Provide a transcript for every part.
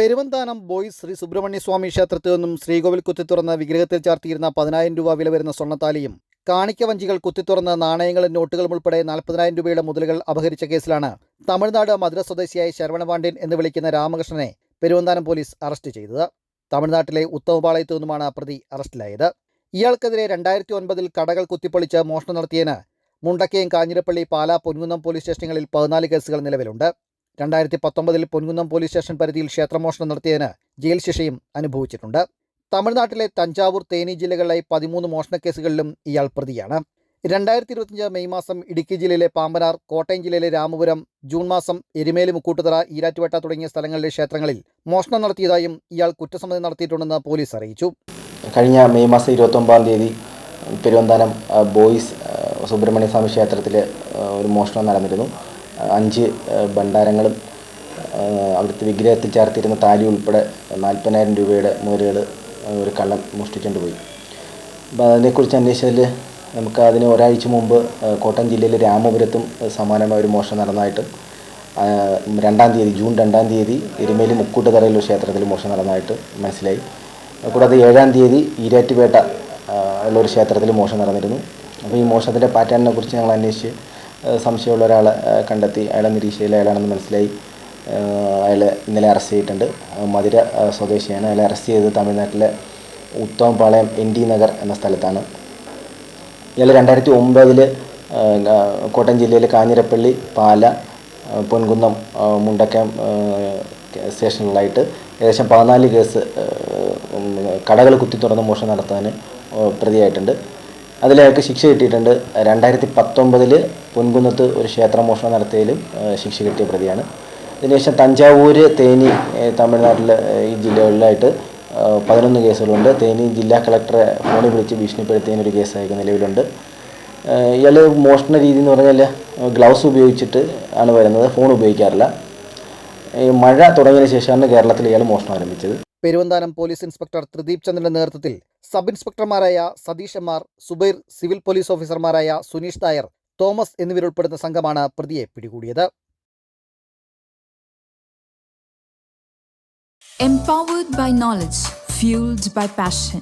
Peruvanthanam boys Shri Subrahmanya Swami ക്ഷേത്രത്തിൽ നിന്നും ശ്രീകോവിൽ കുത്തിത്തുറന്ന് വിഗ്രഹത്തിൽ ചാർത്തിയിരുന്ന പതിനായിരം രൂപ വില വരുന്ന സ്വർണത്താലിയും കാണിക്ക വഞ്ചികൾ നാണയങ്ങളും നോട്ടുകളും ഉൾപ്പെടെ നാൽപ്പതിനായിരം രൂപയുടെ മുതലുകൾ അപഹരിച്ച കേസിലാണ് തമിഴ്നാട് മധുര സ്വദേശിയായ ശരവണപാണ്ഡ്യൻ എന്ന് വിളിക്കുന്ന രാമകൃഷ്ണനെ പെരുവന്താനം പോലീസ് അറസ്റ്റ് ചെയ്തത്. തമിഴ്നാട്ടിലെ ഉത്തമപാളയത്തു നിന്നുമാണ് പ്രതി അറസ്റ്റിലായത്. ഇയാൾക്കെതിരെ രണ്ടായിരത്തി ഒൻപതിൽ കടകൾ കുത്തിപ്പൊളിച്ച് മോഷണം നടത്തിയതിന് മുണ്ടക്കയം കാഞ്ഞിരപ്പള്ളി പാലാ പൊൻകുന്നം പോലീസ് സ്റ്റേഷനുകളിൽ പതിനാല് കേസുകൾ നിലവിലുണ്ട്. രണ്ടായിരത്തി പത്തൊമ്പതിൽ പൊൻകുന്നം പോലീസ് സ്റ്റേഷൻ പരിധിയിൽ ക്ഷേത്രമോഷണം നടത്തിയതിന് ജയിൽ ശിക്ഷയും അനുഭവിച്ചിട്ടുണ്ട്. തമിഴ്നാട്ടിലെ തഞ്ചാവൂർ തേനി ജില്ലകളിലെ പതിമൂന്ന് മോഷണക്കേസുകളിലും ഇയാൾ പ്രതിയാണ്. രണ്ടായിരത്തി ഇരുപത്തിയഞ്ച് മെയ് മാസം ഇടുക്കി ജില്ലയിലെ പാമ്പനാർ കോട്ടയം ജില്ലയിലെ രാമപുരം ജൂൺ മാസം എരുമേലി മുക്കൂട്ടുതറ ഈരാറ്റുപേട്ട തുടങ്ങിയ സ്ഥലങ്ങളിലെ ക്ഷേത്രങ്ങളിൽ മോഷണം നടത്തിയതായും ഇയാൾ കുറ്റസമ്മതി നടത്തിയിട്ടുണ്ടെന്ന് പോലീസ് അറിയിച്ചു. കഴിഞ്ഞ മെയ് മാസം ഇരുപത്തൊമ്പതാം തീയതി പെരുവന്താനം ബോയ്സ് സുബ്രഹ്മണ്യ സ്വാമി ക്ഷേത്രത്തിൽ ഒരു മോഷണം നടന്നിരുന്നു. അഞ്ച് ഭണ്ഡാരങ്ങളും അവിടുത്തെ വിഗ്രഹത്തിൽ ചേർത്തിരുന്ന താലി ഉൾപ്പെടെ നാൽപ്പതിനായിരം രൂപയുടെ മുതലുകൾ ഒരു കള്ളൻ മോഷ്ടിച്ചുകൊണ്ട് പോയി. അപ്പോൾ അതിനെക്കുറിച്ച് അന്വേഷിച്ചതിൽ നമുക്ക് അതിന് ഒരാഴ്ച മുമ്പ് കോട്ടയം ജില്ലയിലെ രാമപുരത്തും സമാനമായ ഒരു മോഷണം നടന്നതായിട്ടും രണ്ടാം തീയതി ജൂൺ രണ്ടാം തീയതി എരുമേലി മുക്കൂട്ടുതറയിൽ ഒരു ക്ഷേത്രത്തിൽ മോഷണം നടന്നതായിട്ട് മനസ്സിലായി. കൂടാതെ ഏഴാം തീയതി ഈരാറ്റുപേട്ട ഉള്ളൊരു ക്ഷേത്രത്തിൽ മോഷണം നടന്നിരുന്നു. അപ്പോൾ ഈ മോഷണത്തിന്റെ പാറ്റേണിനെ കുറിച്ച് ഞങ്ങൾ അന്വേഷിച്ച് സംശയമുള്ള ഒരാളെ കണ്ടെത്തി. അയാളെ നിരീക്ഷയിൽ അയാളാണെന്ന് മനസ്സിലായി. അയാൾ ഇന്നലെ അറസ്റ്റ് ചെയ്തിട്ടുണ്ട്. മധുര സ്വദേശിയാണ്. അയാളെ അറസ്റ്റ് ചെയ്തത് തമിഴ്നാട്ടിലെ ഉത്തമപാളയം എൻ ഡി നഗർ എന്ന സ്ഥലത്താണ്. ഇയാൾ രണ്ടായിരത്തി ഒമ്പതിൽ കോട്ടയം ജില്ലയിലെ കാഞ്ഞിരപ്പള്ളി പാല പൊൻകുന്നം മുണ്ടക്കം സ്റ്റേഷനുകളായിട്ട് ഏകദേശം പതിനാല് കേസ് കടകൾ കുത്തി തുറന്ന് മോഷണം നടത്താൻ പ്രതിയായിട്ടുണ്ട്. അതിൽ അയാൾക്ക് ശിക്ഷ കിട്ടിയിട്ടുണ്ട്. രണ്ടായിരത്തി പത്തൊമ്പതിൽ പൊൻകുന്നത്ത് ഒരു ക്ഷേത്രമോഷണം നടത്തിയതിലും ശിക്ഷ കിട്ടിയ പ്രതിയാണ്. അതിനുശേഷം തഞ്ചാവൂര് തേനി തമിഴ്നാട്ടിലെ ഈ ജില്ലകളിലായിട്ട് പതിനൊന്ന് കേസുകളുണ്ട്. തേനി ജില്ലാ കളക്ടറെ ഫോണിൽ വിളിച്ച് ഭീഷണിപ്പെടുത്തിയതിനൊരു കേസായിരിക്കും നിലവിലുണ്ട്. ഇയാൾ മോഷണ രീതി എന്ന് പറഞ്ഞാൽ ഗ്ലൗസ് ഉപയോഗിച്ചിട്ട് ആണ് വരുന്നത്. ഫോൺ ഉപയോഗിക്കാറില്ല. മഴ തുടങ്ങിയതിന് ശേഷമാണ് കേരളത്തിൽ ഇയാൾ മോഷണം ആരംഭിച്ചത്. പെരുവന്താനം പോലീസ് ഇൻസ്പെക്ടർ ത്രിദീപ് ചന്ദ്രന്റെ നേതൃത്വത്തിൽ sub ഇൻസ്പെക്ടർമാരായ Satheesh M R Subair civil police ഓഫീസർമാരായ സുനീഷ് നായർ തോമസ് എന്നിവരുൾപ്പെടുന്ന സംഘമാണ് പ്രതിയെ പിടികൂടിയത് Empowered by knowledge, fueled by passion.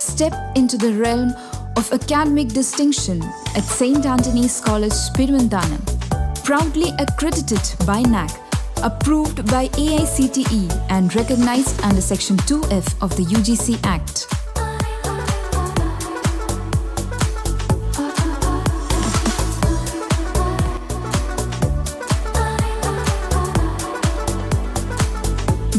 Step into the realm of academic distinction at St. Anthony's College, Pirvandanam. Proudly accredited by NAC, approved by AICTE, and recognized under Section 2F of the UGC Act.